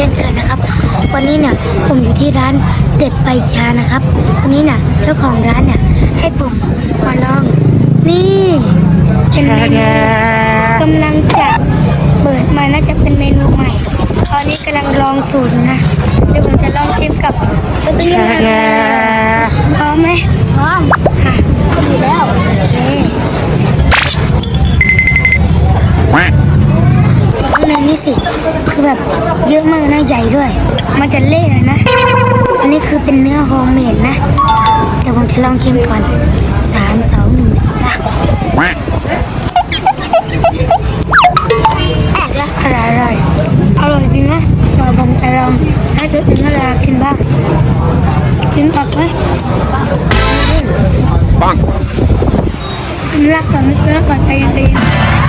เช่นเคยนะครับ วันนี้เนี่ยผมอยู่ที่ร้านเด็ดใบชานะครับ วันนี้เนี่ยเจ้าของร้านเนี่ยให้ผมมาลอง นี่เป็นเมนูกำลังจะเปิดมาน่าจะเป็นเมนูใหม่ ตอนนี้กำลังลองสูตรอยู่นะ เดี๋ยวผมจะลองชิมกับตัวนี้พร้อมไหมพร้อมค่ะพร้อมอยู่แล้วโอเคข้างในนี่สิ คือแบบเยอะมากนะใหญ่ด้วย มันจะเละเลยนะ อันนี้คือเป็นเนื้อโฮมเมดนะเดี๋ยวผมจะลองชิมก่อนสามสองหนึ่งบิสมิลลาห์อร่อยอร่อยอร่อยจริงนะเดี๋ยวผมจะลองให้ตัวเองนารากินบ้างกินผักไหม Bonk. กินรักก่อนไม่รักก่อนใจเย็นๆ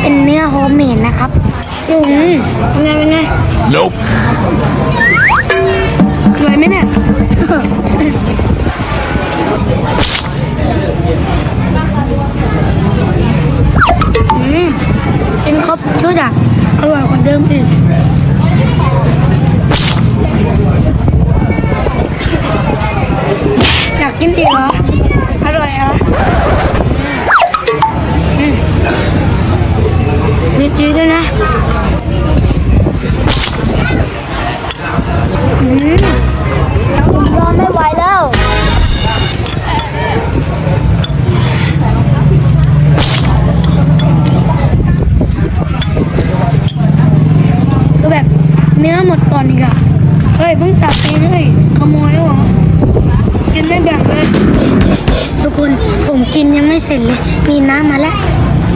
เป็นเนื้อโฮมเมดนะครับอืมเป็นไงเป็นไง Nope. อร่อยไหมเนี่ยอืมกินครบชุดอะอร่อยกว่าเดิมอีก เนื้อหมดก่อนอีกอะเฮ้ยเพิ่งตัดเองเลยขโมยแล้วเหรอกินไม่แบ่งเลย ทุกคนผมกินยังไม่เสร็จเลย มีน้ำมาแล้ว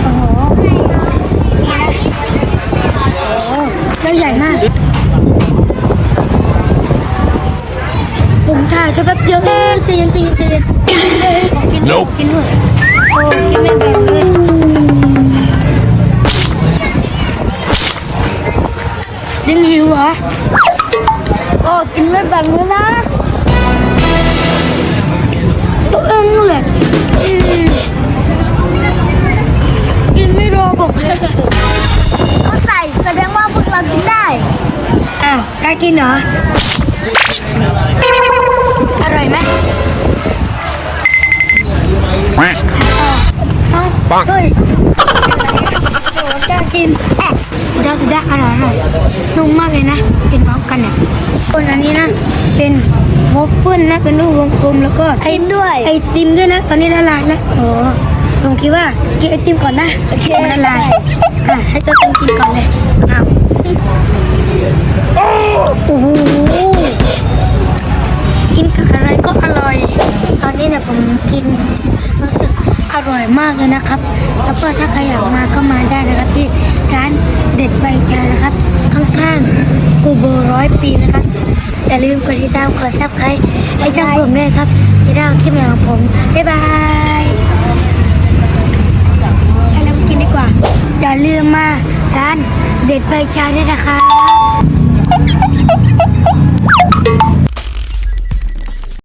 โอ้โหนี่นะโอ้โหแล้วใหญ่มาก ผมถ่ายแค่แป๊บเดียวเองใจเย็นใจเย็นใจเย็นกินเลยขอกินด้วย Nope กินด้วยโอ้กินไม่แบ่ง ยยังหิวเหรอโอ้กินไม่แบ่งเลยนะตัวเองเลยอืมกินไม่รอบอกเลยเขาใส่แสดงว่าพวกเรากินได้อ้าวกล้ากินเหรออร่อยไหม Quack. เอ้าปังเฮ้ยโอ้กล้ากินสุด ยอดสุดยอดอร่อยอร่อยนุ่มมากเลยนะกินพร้อมกันเนี่ยส่วนอันนี้นะเป็นวอฟเฟิลนะเป็นรูปวงกลมแล้วก็ไอกินด้วยไอติมด้วยนะ ตอนนี้ละลายแล้วโอ้ผมคิดว่ากินไอติมก่อนนะโอเคมันละลายอะให้ตัวเต็งกินก่อนเลยอ้าวโอ้โหกินกับอะไรก็อร่อย ตอนนี้เนี่ยผมกินรู้สึกอร่อยมากเลยนะครับ แล้วก็ถ้าใครอยากมาก็มาได้นะครับที่ร้าน เด็ดใบชานะครับ ข้างๆกูโบร้อยปีนะครับ อย่าลืมกดติดตามกดซับใครให้ช่องผมด้วยครับที่ได้คลิปใหม่ของผม บ๊ายบายให้เราไปกินดีกว่า อย่าลืมมาร้านเด็ดใบชาด้วยนะครับ